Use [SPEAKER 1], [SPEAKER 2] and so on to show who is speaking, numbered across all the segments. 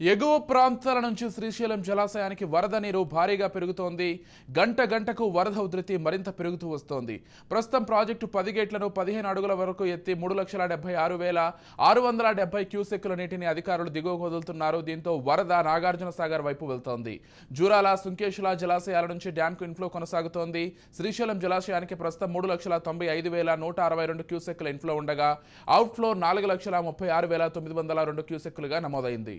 [SPEAKER 1] ఎగువ ప్రాంతాల నుంచి శ్రీశైలం జలాశయానికి వరద నీరు భారీగా పెరుగుతోంది. గంట గంటకు వరద ఉధృతి మరింత పెరుగుతూ వస్తోంది. ప్రస్తుతం ప్రాజెక్టు పది గేట్లను పదిహేను అడుగుల వరకు ఎత్తి మూడు లక్షల డెబ్బై ఆరు వేల ఆరు వందల డెబ్బై క్యూసెక్కుల నీటిని అధికారులు దిగువకు వదులుతున్నారు దీంతో వరద నాగార్జున సాగర్ వైపు వెళ్తోంది. జూరాల సుంకేశుల జలాశయాల నుంచి డ్యాంకు ఇన్ఫ్లో కొనసాగుతోంది. శ్రీశైలం జలాశయానికి ప్రస్తుతం మూడు లక్షల తొంభై ఐదు వేల నూట అరవై రెండు క్యూసెక్కుల ఇన్ఫ్లో ఉండగా అవుట్ఫ్లో నాలుగు లక్షల ముప్పై ఆరు వేల తొమ్మిది వందల రెండు క్యూసెక్కులుగా నమోదైంది.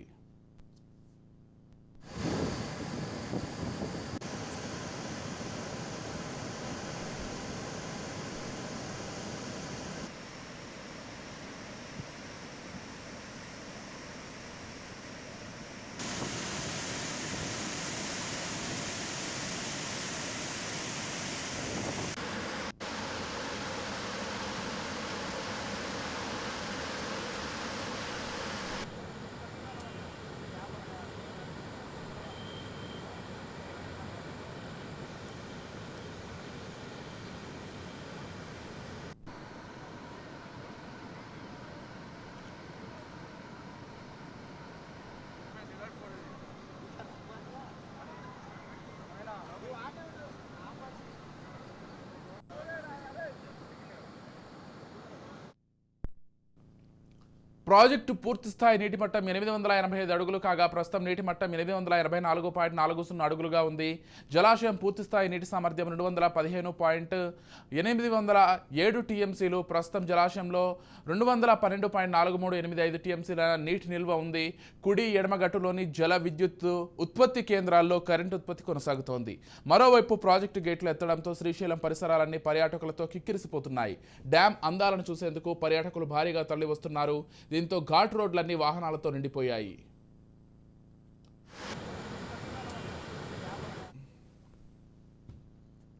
[SPEAKER 1] ప్రాజెక్టు పూర్తి స్థాయి నీటి మట్టం ఎనిమిది వందల ఎనభై ఐదు అడుగులు కాగా ప్రస్తుతం నీటి మట్టం ఎనిమిది వందల ఎనభై నాలుగు పాయింట్ నాలుగు సున్నా అడుగులుగా ఉంది. జలాశయం పూర్తి స్థాయి నీటి సామర్థ్యం రెండు వందల పదిహేను పాయింట్ ఎనిమిది వందల ఏడు టీఎంసీలు. ప్రస్తుతం జలాశయంలో రెండు వందల పన్నెండు పాయింట్ నాలుగు మూడు ఎనిమిది ఐదు టీఎంసీల నీటి నిల్వ ఉంది. కుడి ఎడమగట్టులోని జల విద్యుత్ ఉత్పత్తి కేంద్రాల్లో కరెంటు ఉత్పత్తి కొనసాగుతోంది. మరోవైపు ప్రాజెక్టు గేట్లు ఎత్తడంతో శ్రీశైలం పరిసరాలన్నీ పర్యాటకులతో కిక్కిరిసిపోతున్నాయి. డ్యాం అందాలను చూసేందుకు పర్యాటకులు భారీగా తరలి వస్తున్నారు దీంతో ఘాట్ రోడ్లన్నీ వాహనాలతో నిండిపోయాయి.